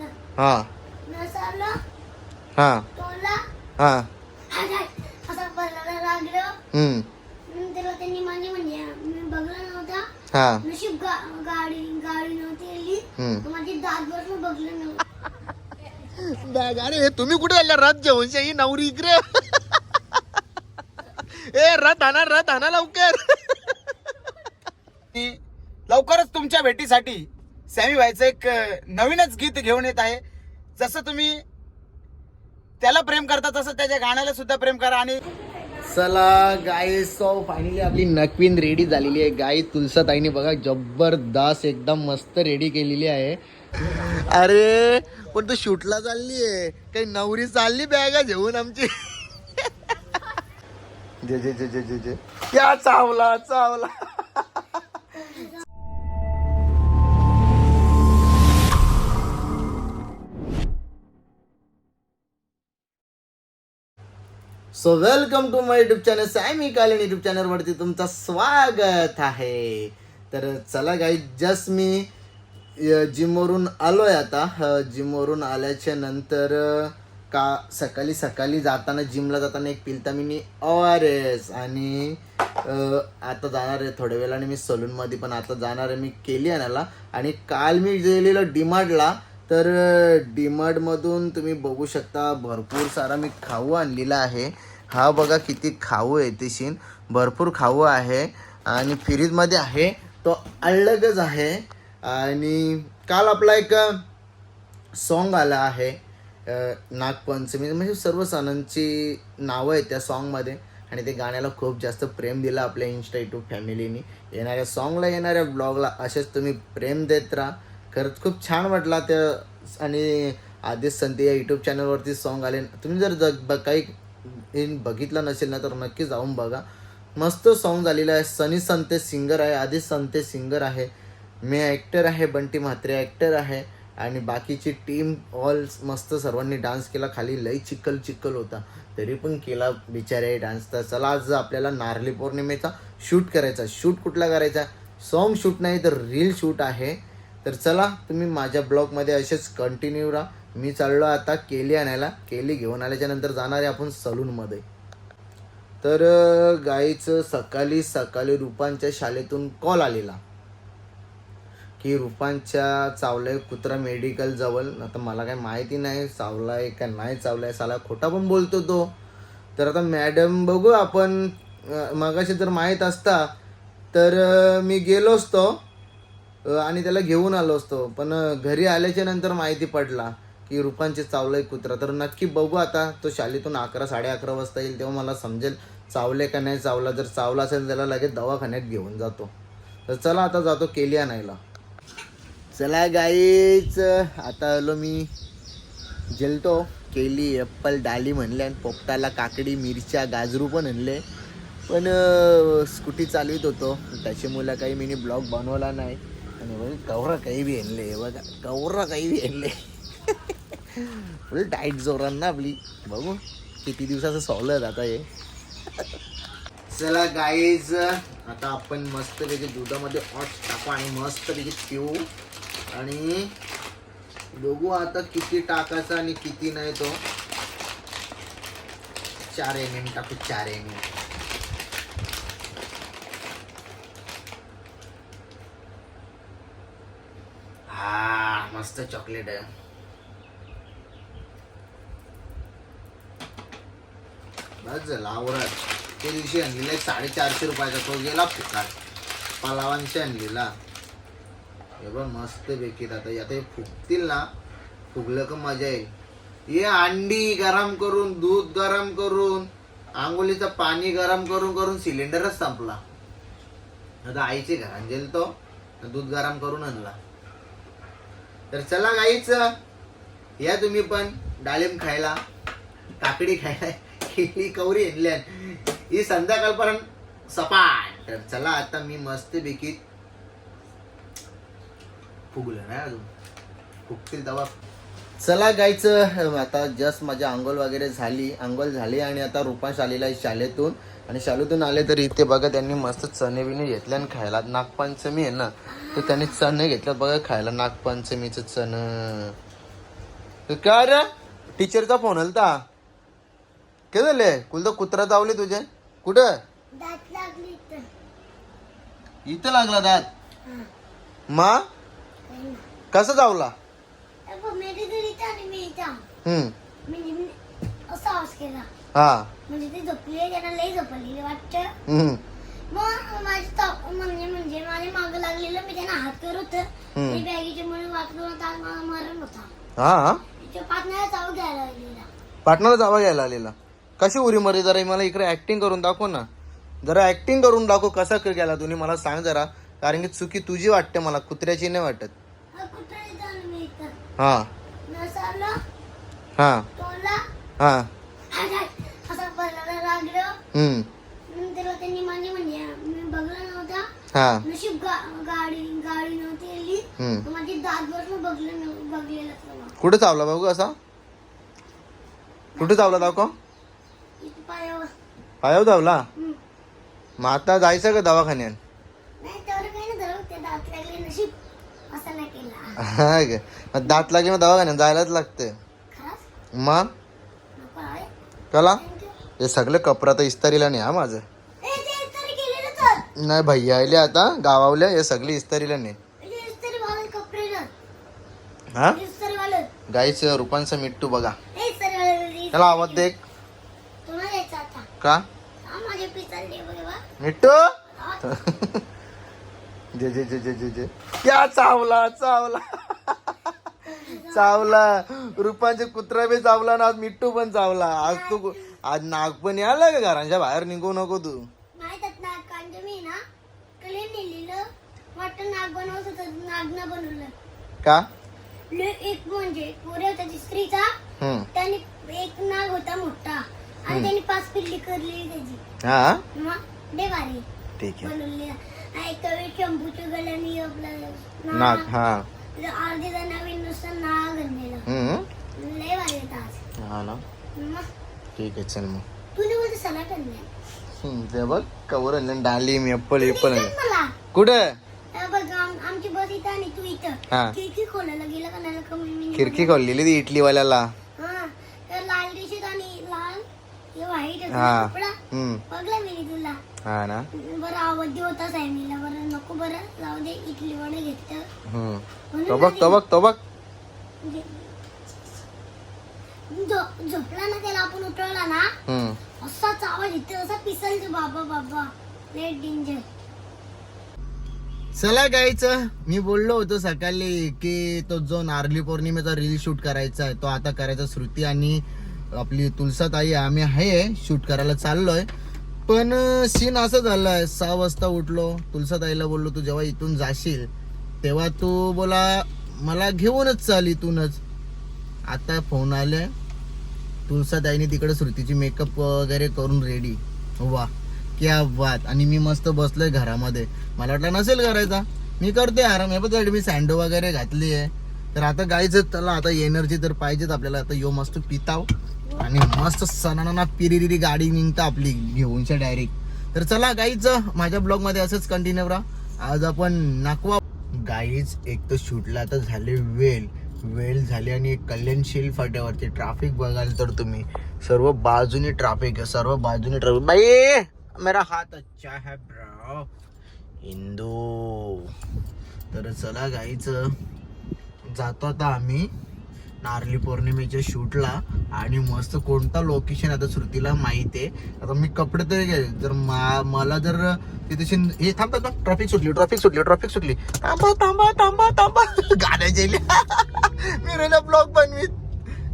हा. नसाला? हा. तोला? हा. असं बोलायला लागलो. हम्म. मग त्याला त्यांनी माने म्हणजे मी बघला नव्हता. हा. नशीब गा, गाडी गाडी नव्हती आली. हम्म. माझी दात बसून बघलं नव्हतं. बॅग अरे तुम्ही कुठे आल्या रथ जेवण ही नवरी इकडे. ए रथ आणा रथ आणा लवकर. लवकरच तुमच्या भेटीसाठी. सॅमी भाईचं एक नवीनच गीत घेऊन येत आहे. जसं तुम्ही त्याला प्रेम करता तसं त्याच्या गाण्याला सुद्धा प्रेम करा आणि चला गाय सो फायनली आपली नकवीन रेडी झालेली आहे. गाय तुलसाताईने बघा जबरदस्त एकदम मस्त रेडी केलेली आहे. अरे पण तू शूटला चालली आहे. काही नवरी चालली बॅगा घेऊन आमची. जे जे जे जे जे जे. या Chawla Chawla. So welcome to my YouTube channel Sammy कालीन युट्यूब चॅनलवरती तुमचं स्वागत आहे. तर चला गाई जस्ट मी जिमवरून आलो आलोय आता. जिमवरून आल्याच्यानंतर का सकाळी सकाळी जाताना जिमला जाताना एक पिलता मी आर एस आणि आता जाणार आहे थोड्या वेळाने मी सलूनमध्ये पण आता जाणार आहे मी केली आणायला आणि काल मी गेलेलो डिमार्टला तर डीमार्टमधून तुम्ही बघू शकता भरपूर सारा मी खाऊ आणलेला आहे. हा बघा किती खाऊ आहे तिशीन भरपूर खाऊ आहे. आणि फ्रीजमध्ये आहे तो अलगच आहे. आणि काल आपला एक सॉन्ग आला आहे नागपंचमी. म्हणजे सर्व सणांची नावं आहेत त्या सॉन्गमध्ये आणि ते गाण्याला खूप जास्त प्रेम दिलं आपल्या इन्स्टा युट्यूब फॅमिलीनी येणाऱ्या सॉन्गला येणाऱ्या ब्लॉगला असेच तुम्ही प्रेम देत राहा. खरंच खूप छान वाटला त्या आणि आदेश संते या यूट्यूब चॅनलवरती सॉन्ग आले. तुम्ही जर ज- ब- काही बघितलं नसेल ना तर नक्की जाऊन बघा. मस्त सॉन्ग झालेलं आहे. सनी संते सिंगर आहे आदेश संते सिंगर आहे मी ॲक्टर आहे बंटी म्हात्रे ॲक्टर आहे आणि बाकीची टीम ऑल मस्त सर्वांनी डान्स केला. खाली लई चिक्कल चिक्कल होता. तरी पण केला बिचारे डान्स तर चला आज आपल्याला नारली पौर्णिमेचा शूट करायचा. शूट कुठला करायचा? सॉन्ग शूट नाही तर रील शूट आहे. तर चला तुम्ही माझ्या ब्लॉगमध्ये असेच कंटिन्यू राहा. मी चाललो आता केली आणायला. केली घेऊन आल्याच्यानंतर जाणार आहे आपण सलूनमध्ये. तर गाईचं सकाळी सकाळी रुपांच्या शाळेतून कॉल आलेला. की रुपांच्या चावलंय कुत्रा मेडिकल जवळ. आता मला काही माहिती नाही चावला आहे का नाही चावलाय साला खोटा पण बोलतो तो. तर आता मॅडम बघू आपण. मगाशी जर माहीत असता. तर मी गेलो असतो. आणि त्याला घेऊन आलो असतो. पण घरी आल्याच्यानंतर माहिती पडला की रुपांचे चावलंय कुत्रा. तर नक्की बघू आता तो शालीतून अकरा साडे अकरा वाजता येईल तेव्हा मला समजेल चावले का नाही चावला. जर चावला असेल त्याला लगेच दवाखान्यात घेऊन जातो. तर चला आता जातो केली आणायला. चला गाईच आता आलो मी. जेलतो केली एप्पल डाली म्हणले आणि पोपटाला काकडी मिरच्या गाजरू पण आणले. पण स्कूटी चालवित होतो. त्याच्यामुळे काही मी ब्लॉग बनवला नाही. आणि बघ कवरा काही बी आणले बघा कवरा काही बी आणले फुल टाईट जोरान ना आपली बघू किती दिवसाचं सवलत आता हे चला गाईज आता आपण मस्तपैकी दुधामध्ये ऑट टाकू आणि मस्तपैकी पिऊ आणि बघू आता किती टाकायचा आणि किती नाही तो चार एम एम टाकू चार एम एम हा मस्त चॉकलेट आहे. बस झालं आवरात त्या दिवशी आणलेला एक साडेचारशे रुपयाचा तो गेला फुकाट. पलावांशी आणलेला. एवढं मस्त पैकी आता आता हे फुगतील ना फुगलं का मजा येईल. हे अंडी गरम करून दूध गरम करून आंघोळीचं पाणी गरम करून करून सिलेंडरच संपला. आता आईचे घरांजेल तो दूध गरम करून आणला. तर चला गाईच या तुम्ही पण. डाळिंब खायला काकडी खायला ही कवरी आणल्या ही संध्याकाळपर्यंत सपाट. तर चला आता मी मस्त बेकीत फुगलं ना अजून. फुगतील तेव्हा. चला गायचं आता जस्ट माझी आंघोळ वगैरे झाली. आंघोळ झाली आणि आता रुपांश आलेला आहे शाळेतून आणि शाळेतून आले तर इथे बघा त्यांनी मस्त चणे बिणे घेतले आणि खायला. नागपंचमी आहे ना तर त्यांनी चणे घेतलं बघा खायला. नागपंचमीचं चण. काय रे? टीचरचा फोन आलता. काय झाले? कुल तर कुत्रा चावले तुझे. कुठं? इथं. लागला दात. मा? कसं चावला? हा म्हणजे ते झोपले त्यांना लई झोपलेली वाटतं हम्म मग माझे ताप म्हणजे म्हणजे माझ्या मागं लागलेलं मी त्यांना हात करत होतं हम्म. ते बॅगीच्या मुळे वाकडून तास मला मरण होता हा तिच्या पाटण्याला चाव घ्यायला लागलेला पाटणाला जावा घ्यायला आलेला कशी उरी मरे जरा मला इकडे ऍक्टिंग करून दाखव ना जरा ऍक्टिंग करून दाखव कसा गेला तुम्ही मला सांग जरा कारण की चुकी तुझी वाटते मला कुत्र्याची नाही वाटत कुठं हा. नसाला. हा. हा. हा. कुठे चावला बघू असा? कुठे चावला दाखव पायावर. हम्म. मग आता जायचं का दवाखान्यात नाही तेवढं काही नाही झालं ते दात लागले नशीब असं नाही केला हा का? मग दात लागे मग दवाखान्यात जायलाच लागते मग? you. हे सगळे कपडा तर इस्तारीला नाही हा माझं. नाही भैया आले आता गावावल्या हे सगळे इस्तारीला नाही. ते इस्त्री वाले कपडे ना. हा? गाईच रुपांचं मिट्टू बघा. त्याला आवाज दे का? मिट्टू. जे जे जे जे जे जे. क्या चावला चावला. चावला. रुपांचे कुत्रा बी चावला ना आज मिट्टू पण चावला. आज तू आज नाग पण यायला का घराच्या बाहेर निघू नको तू. माहितात नाग कांड मी ना? कले नेलेलं वाटतं नाग बनवत होतं नाग न बनवलं. का? एक म्हणजे पोरे होता ती स्त्रीचा. त्याने एक नाग होता मोठा. आणि त्याने पाच पिल्ली करलेली त्याची. हा? मग दे भारी ठीक आहे. शंभूच्या आपलं नाग हा. अर्धे जणांनी नुसतं नाग आणलेलं. हम्म लय भारी होता आज हा ना. ठीक आहे चल मग. तुने बोलते सलाड आणले हम्म, ते बघ कवर आणलं डालिम एप्पल एप्पल कुठे? आमची बस इथं आणि तू इथं. हा. खिडकी खोलायला गेला का नाही खिडकी खोललेली ती इटलीवाल्याला. हा. तर लाल टी आणि लाल व्हाईट कपडा हम्म बघला मी तुला हा ना? बरं होता सायमीला बरं नको बरं. जाऊ दे इडली वडे घेतलं. हम्म. म्हणून तो बघ तो बघ तो बघ झो- झोपला ना त्याला आपण उठवला ना? हम्म. असाच आवाज येतो असा बाबा बाबा. लेट डेंजर चला गायचं मी बोललो होतो सकाळी की तो जो नारली पौर्णिमेचा रील शूट करायचा आहे तो आता करायचा श्रुती आणि आपली तुलसाताई आम्ही आहे शूट करायला चाललोय. पण सीन असं झालंय सहा वाजता उठलो तुलसाताईला बोललो तू जेव्हा इथून जाशील तेव्हा तू बोला मला घेऊनच चाल इथूनच. आता फोन आले तुलसाताईने तिकडे श्रुतीची मेकअप वगैरे करून रेडी वा क्या बात! आणि मी मस्त बसलोय घरामध्ये. मला वाटलं नसेल करायचा. मी करते आराम. हे बघ मी सँडो वगैरे घातली आहे तर आता गायचं त्याला आता एनर्जी तर पाहिजेच आपल्याला. आता यो मस्त पिताव. आणि मस्त सणाना पिरिरिरी गाडी निघता आपली घेऊनच्या डायरेक्ट तर चला गाईच माझ्या ब्लॉगमध्ये असंच कंटिन्यू राहा. आज आपण नाकवा गाईच एक तर शूटला तर झाले वेल. वेल झाली आणि एक कल्याणशील फाट्यावरती ट्राफिक बघाल तर तुम्ही. सर्व बाजूने ट्राफिक आहे सर्व बाजूने ट्राफिक बाई मेरा हात अच्छा है ब्रो हिंदू तर चला गाईच जातो आता आम्ही. नारली पौर्णिमेच्या शूटला. आणि मस्त कोणता लोकेशन आता श्रुतीला माहिती आहे. आता मी कपडे तरी घे जर मला जर तिथे हे थांब थांब ट्रॉफिक सुटली ट्रॉफिक सुटली ट्रॉफिक सुटली. थांबा थांबा थांबा थांबा. गाड्या गेल्या मी रेला ब्लॉक बनवीत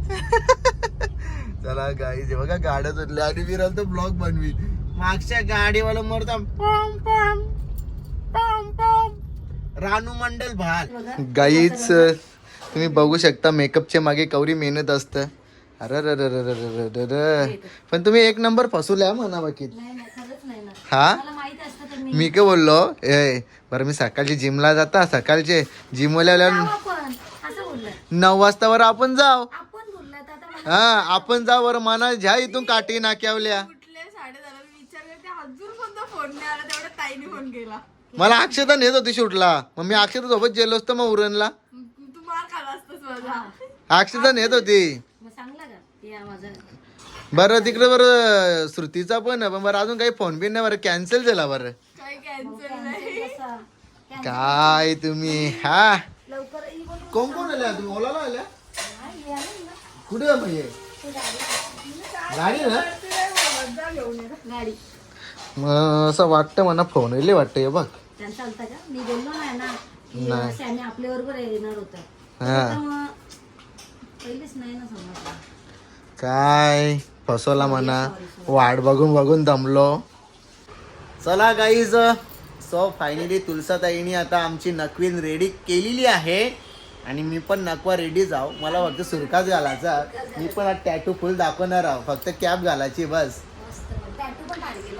चला गाई बघा गाड्या सुटल्या आणि मी तर ब्लॉक बनवीत मागच्या गाडीवाला मरता पम पम पम पम. रानू मंडल भाल. गाईच तुम्ही बघू शकता मेकअपच्या मागे कवरी मेहनत असतं. अरे पण तुम्ही एक नंबर फसवल्या म्हणा बाकी हा मी काय बोललो ए बरं मी सकाळची जिमला जाता सकाळचे जिमवाल्या नऊ वाजतावर आपण जाऊ आपण हा आपण जा बरं मना झ्या इथून काठी नाक्यावल्या मला अक्षता नेत होती शूटला मग मी अक्षता सोबत गेलो असतो मग उरणला तू मार खाला असतस बघा अक्षता नेत होती. मग सांगला का? या माझं. बरं तिकडे बरं श्रुतीचा पण पण बरं अजून काही फोन बिन नाही बरं कॅन्सल झाला बरं. काही कॅन्सल नाही. कसं काय तुम्ही हा? लवकर ये बोल. कोण कोण आल्या? तुम्ही ओलाला आल्या. कुठे म्हणजे गाडी ना? असं वाटतं म्हणा फोन येईल वाटतं हे बघ. नाही आपल्या बरोबर येणार होतं. हा. मग पहिलेच नाही ना समजलं. काय? फसवला म्हणा. वाट बघून बघून दमलो. चला गाईज सो फायनली तुलसाताईनी आता आमची नकवीन रेडी केलेली आहे. आणि मी पण नकवा रेडी जाऊ. मला फक्त सुरकाच घालायचा. मी पण आज टॅटू फुल दाखवणार आहो. फक्त कॅप घालायची बस.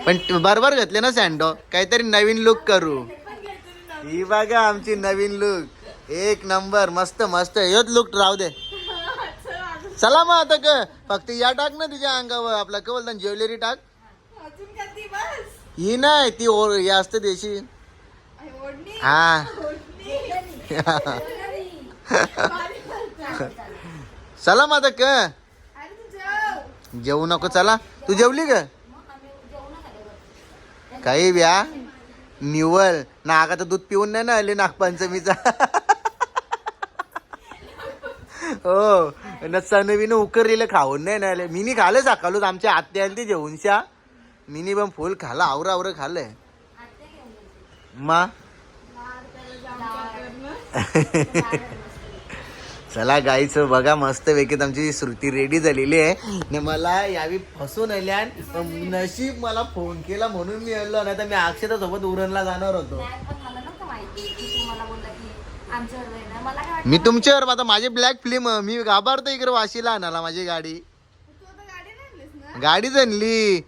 पण. बरोबर घेतले ना सँडो काहीतरी नवीन लुक करू. ही बघा आमची नवीन लुक एक नंबर मस्त मस्त. हेच लुक राहू दे. चला मग आता क. फक्त या टाक ना तिच्या अंगावर. आपला बोलतात ज्वेलरी टाक. ही नाही ती ओर हे असते देशी. हा. चला मग आता क. जेवू. नको चला. तू जेवली का काही ब्या. निवल नागाचं दूध पिऊन नाही ना आले नागपंचमीचा. हो. नसताना मी उकरलेलं खाऊन नाही ना मिनी खाल्लं सकाळूच आमच्या आत्या आणि ती जेवणशा मिनी पण फुल खाला आवर आवर खाल्लंय मा? चला गाईचं बघा मस्त पैकी आमची श्रुती रेडी झालेली आहे. आणि मला यावी फसून आल्या नशीब मला फोन केला म्हणून मी आलो. नाही तर मी अक्षता सोबत उरणला जाणार होतो. मी तुमच्यावर आता माझी ब्लॅक फिल्म मी घाबरतो इकडे वाशीला आणाला माझी गाडी. तू आता गाडी नाही आणलीस ना? गाडी आणली.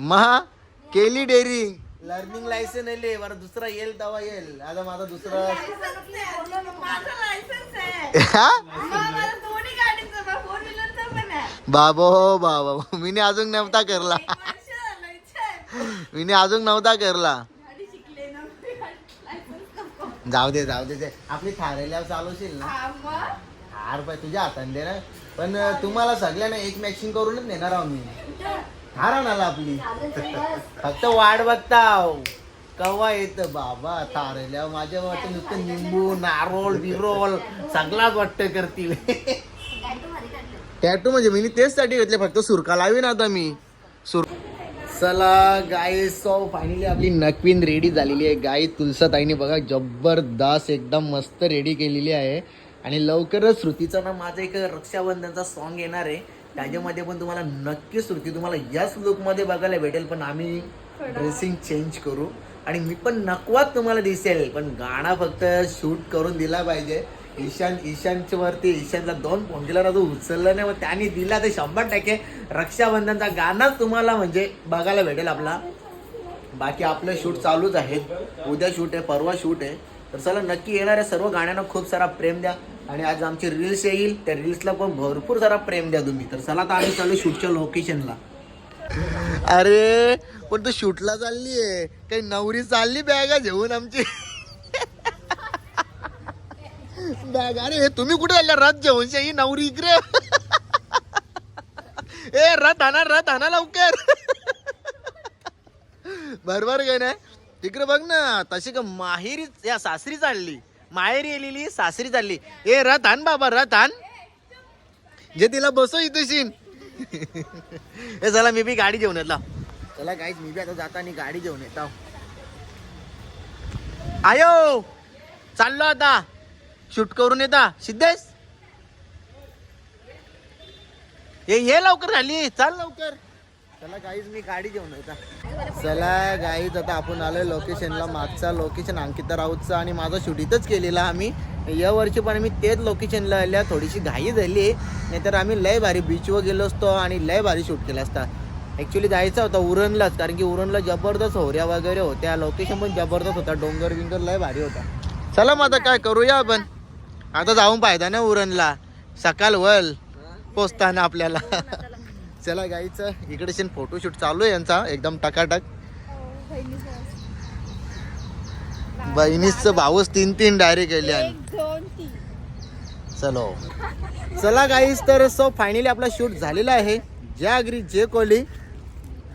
महा केली डेअरी. लर्निंग लायसन आले बरं दुसरा येईल तेव्हा येईल. आता माझा दुसरा माझं हा? गाडीचं बाबा हो बाबा. मीने अजून नव्हता करला. मीने अजून नव्हता करला गाडी शिकले ना लायसन्स नको जाऊ दे जाऊ दे ते आपली थारेल्यावर चालवशील ना? हार पाय तुझ्या हाताने दे ना. पण तुम्हाला सगळ्यांना एक मॅचिंग करूनच नेणार आहो मी. हार आणाला आपली. फक्त वाट बघताव. कवा येत बाबा थारेल्या माझ्या वाटत नुसतं निंबू नारोल बिरोल सगळाच वाटत करतील. टॅटू म्हणजे मी तेच साठी घेतले फक्त सुरका लावीन आता मी. सुर चला गाय सो फायनली आपली नकवीन रेडी झालेली आहे. गाय तुलसाताईने बघा जबरदस्त एकदम मस्त रेडी केलेली आहे. आणि लवकरच श्रुतीचा ना माझा एक रक्षाबंधनचा सॉन्ग येणार आहे. त्याच्यामध्ये पण तुम्हाला नक्की श्रुती तुम्हाला याच लुकमध्ये बघायला भेटेल पण आम्ही ड्रेसिंग चेंज करू. आणि मी पण नकवात तुम्हाला दिसेल पण गाणं फक्त शूट करून दिला पाहिजे. ईशान ईशानच्या वरती ईशानला दोन पोंगेला तो उचलला नाही मग त्याने दिला ते शंभर टक्के. रक्षाबंधनचा गाणाच तुम्हाला म्हणजे बघायला भेटेल आपला. बाकी आपले शूट चालूच आहेत उद्या शूट आहे परवा शूट आहे. तर चला नक्की येणाऱ्या सर्व गाण्यांना खूप सारा प्रेम द्या. आणि आज आमची रील्स येईल. त्या रील्सला पण भरपूर सारा प्रेम द्या तुम्ही. तर चला आता आम्ही चालू शूटच्या लोकेशनला अरे पण तू शूटला चालली आहे काही नवरी चालली बॅगा घेऊन आमची. बॅग अरे हे तुम्ही कुठे आल्या रथ घेऊन ही नवरी इकडे. ए रथ आणा रथ आणा लवकर. बरोबर काय ना तिकडे बघ ना तशी का माहेरी या सासरी चालली. माहेरी येलेली सासरी चालली. ए रथ आण बाबा रथ आण. जे तिला बसव इथेशीन ए चला मी बी गाडी घेऊन येतो. चला काहीच मी बी आता जाताना गाडी घेऊन येतो. आयो चाललो आता. शूट करून येता. सिद्धेश? ये ये लवकर झाली चाल लवकर. चला गाईज मी गाडी घेऊन येता. चला गाईज आता आपण आलोय लोकेशनला मागचा लोकेशन अंकिता राऊतचा आणि माझा शूट इथंच केलेला आम्ही. या वर्षी पण आम्ही तेच लोकेशनला आल्या. थोडीशी घाई झाली. नाहीतर आम्ही लय भारी बीचवर गेलो असतो आणि लय भारी शूट केला असता. ॲक्च्युली जायचा होता उरणलाच कारण की उरणला जबरदस्त होऱ्या वगैरे होत्या. लोकेशन पण जबरदस्त होता. डोंगर बिंगर लय भारी होता. चला मग आता काय करूया आपण? आता जाऊन पाहिजे ना उरणला. सकाळ वल. पोचताना आपल्याला. चला गाईचं इकडे शेन फोटोशूट चालू आहे यांचा. एकदम टकाटक. बहिणीचं भाऊच तीन तीन डायरेक्ट केले आणि दोन तीन. चलो. चला गाईस तर सो फायनली आपला शूट झालेला आहे. ज्या अग्री जे कोहली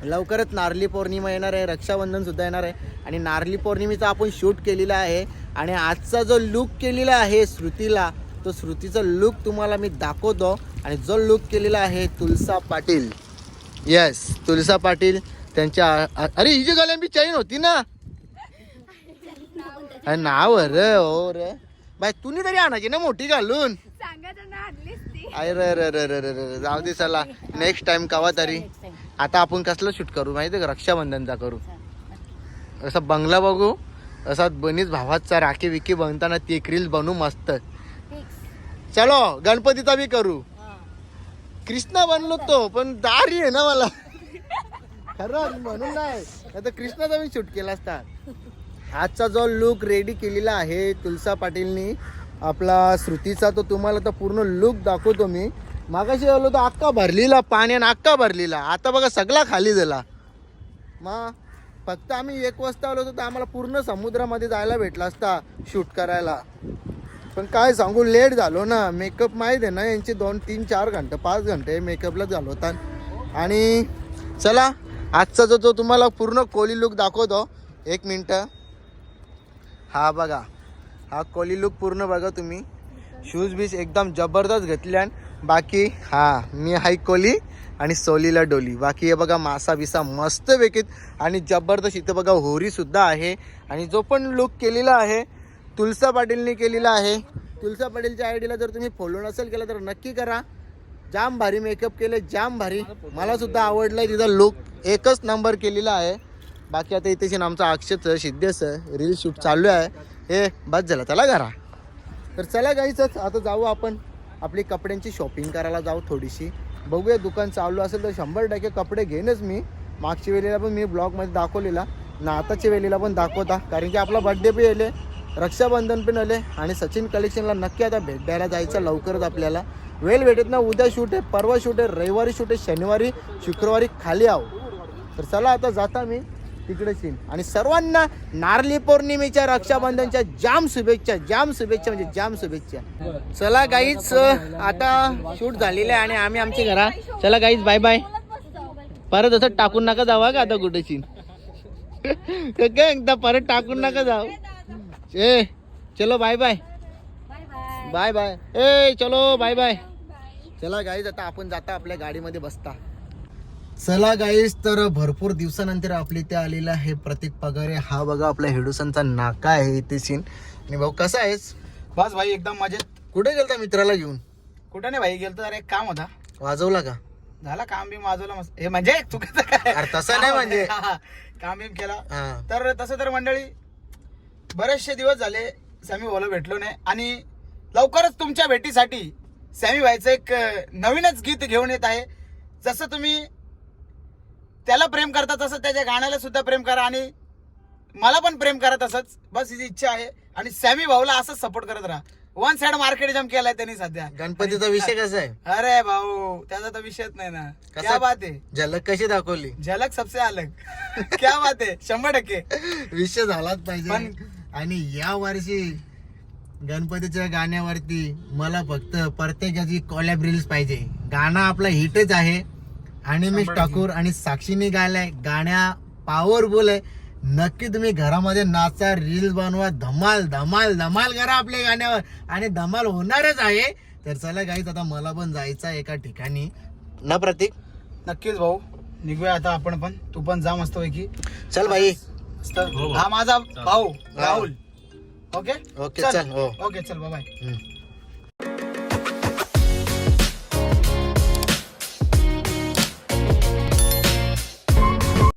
लवकरच नारली पौर्णिमा येणार आहे. रक्षाबंधन सुद्धा येणार आहे. आणि नारली पौर्णिमेचा आपण शूट केलेला आहे. आणि आजचा जो लुक केलेला आहे श्रुतीला तो श्रुतीचा लुक तुम्हाला मी दाखवतो. आणि जो लुक केलेला आहे तुलसा पाटील. येस तुलसा पाटील त्यांच्या अरे ही जी गळ्याची चैन होती ना. अरे नाव रे हो रे. बाय तुम्ही तरी आणायची ना मोठी घालून. अरे रे रे रे रे रे जाऊ दे चला. नेक्स्ट टाइम कवा तरी. आता आपण कसलं शूट करू? माहिती का? रक्षाबंधनचा करू. असा बंगला बघू. असा बनीच भावाचा राखी विकी बनताना ती रील बनवू मस्त. चलो गणपतीचा बी करू. कृष्णा बनलो तो पण दारी आहे ना मला. खरं म्हणून नाही. आता कृष्णाचा मी शूट केला असता. आजचा जो लुक रेडी केलेला आहे तुलसा पाटीलनी आपला श्रुतीचा तो तुम्हाला तर पूर्ण लुक दाखवतो मी. मागाशी आलो तो अक्का भरलेला पाण्यानं अक्का भरलेला. आता बघा सगळा खाली झाला. मग फक्त आम्ही एक वाजता आलो होतो तर आम्हाला पूर्ण समुद्रामध्ये जायला भेटला असता शूट करायला. पण काय सांगू लेट झालो ना. मेकअप माहीत आहे ना यांचे दोन तीन चार घंटे पाच घंटे मेकअपला झालो होता. आणि चला आजचा जो जो तुम्हाला पूर्ण कोली लुक दाखवतो एक मिनटं. हा बघा हा कोली लुक पूर्ण बघा तुम्ही. शूज बीज एकदम जबरदस्त घेतल्यान बाकी हा मी हाय कोली. आणि सोलीला डोली. बाकी हे बघा मासा बिसा मस्त वेकीत आणि जबरदस्त इथं बघा होरी सुद्धा आहे. आणि जो पण लुक केलेला आहे तुलसा पाटीलने केलेला आहे. तुलसा पाटीलच्या आयडीला जर तुम्ही फॉलो नसेल केला तर नक्की करा. जाम भारी मेकअप केले जाम भारी. मला सुद्धा आहे तिचा लुक एकच नंबर केलेला आहे. बाकी आता इथेच आमचा अक्षत सिद्धेचं रील शूट चालू आहे. हे बस झालं चला घरा. तर चला गाईच आता जाऊ आपण. आपली कपड्यांची शॉपिंग करायला जाऊ थोडीशी. बघूया दुकान चालू असेल तर शंभर टक्के कपडे घेईनच मी. मागच्या वेळेला पण मी ब्लॉगमध्ये दाखवलेला. ना आताच्या वेळेला पण दाखवता. कारण की आपला बड्डे पण येले रक्षाबंधन पण आले आणि सचिन कलेक्शनला नक्की आता भेट द्यायला जायचं लवकरच आपल्याला. वेळ भेटत ना उद्या शूट आहे परवा शूट आहे रविवारी शूट आहे शनिवारी शुक्रवारी खाली आहो. तर चला आता जाता मी. तिकडे सीन. आणि सर्वांना नारली पौर्णिमेच्या रक्षाबंधनच्या जाम शुभेच्छा जाम शुभेच्छा म्हणजे जाम शुभेच्छा. चला गाईच आता शूट झालेलं आहे आणि आम्ही आमच्या घरा चला गाईच बाय बाय परत असं टाकून नका जावा का आता कुठे सीन काय एकदा परत टाकून नका जाऊ. ए चलो बाय बाय बाय बाय ए चलो बाय बाय चला गाईज आता आपण जाता आपल्या गाडीमध्ये बसता. चला गाईज तर भरपूर दिवसानंतर आपल्या इथे आलेला आहे प्रतीक पगारे. हा बघा आपल्या हेडुसनचा नाका आहे इथे सीन आणि भाऊ कसा आहेस? बस भाई एकदम मजेत. कुठे गेलता मित्राला घेऊन? कुठं नाही भाई गेलतो. अरे एक काम होता. वाजवला का? झाला काम बी माझवलं मस्त. हे म्हणजे चुकीचं काय? अरे तसं नाही म्हणजे. काम बिम केला. हा. तर तसं तर मंडळी बरेचसे दिवस झाले सॅमी भाऊला भेटलो नाही. आणि लवकरच तुमच्या भेटीसाठी सॅमी भाईचं एक अं, नवीनच गीत घेऊन येत आहे. जसं तुम्ही त्याला प्रेम करता तसं त्याच्या गाण्याला सुद्धा प्रेम करा आणि मला पण प्रेम करा तसंच. बस ही इच्छा आहे. आणि सॅमी भाऊला असंच सपोर्ट करत राहा. वन साइड मार्केट जम केलाय त्यांनी सध्या. गणपतीचा विषय कसा आहे? अरे भाऊ त्याचा तर विषयच नाही ना. कसा? क्या बात आहे. झलक कशी दाखवली? झलक सबसे अलग. क्या बात आहे. शंभर टक्के. विषय झालाच पाहिजे. पण- आणि या वर्षी गणपतीच्या गाण्यावरती मला फक्त प्रत्येकाची कॉलॅब रील्स पाहिजे. गाणं आपलं हिटच आहे. आणि मी ठाकूर आणि साक्षीने गायलाय. गाण्या पॉवरफुल आहे. नक्की तुम्ही घरामध्ये नाचा रील्स बनवा. धमाल धमाल धमाल करा आपल्या गाण्यावर. आणि धमाल होणारच आहे. तर चला गाईच आता मला पण जायचं आहे एका ठिकाणी. ना प्रतीक? नक्कीच भाऊ. निघूया आता आपण पण. तू पण जा मस्त पैकी चल. भाई हा. माझा भाऊ राहुल. ओके? ओके चल. हो. ओके चल. बाय हम्म.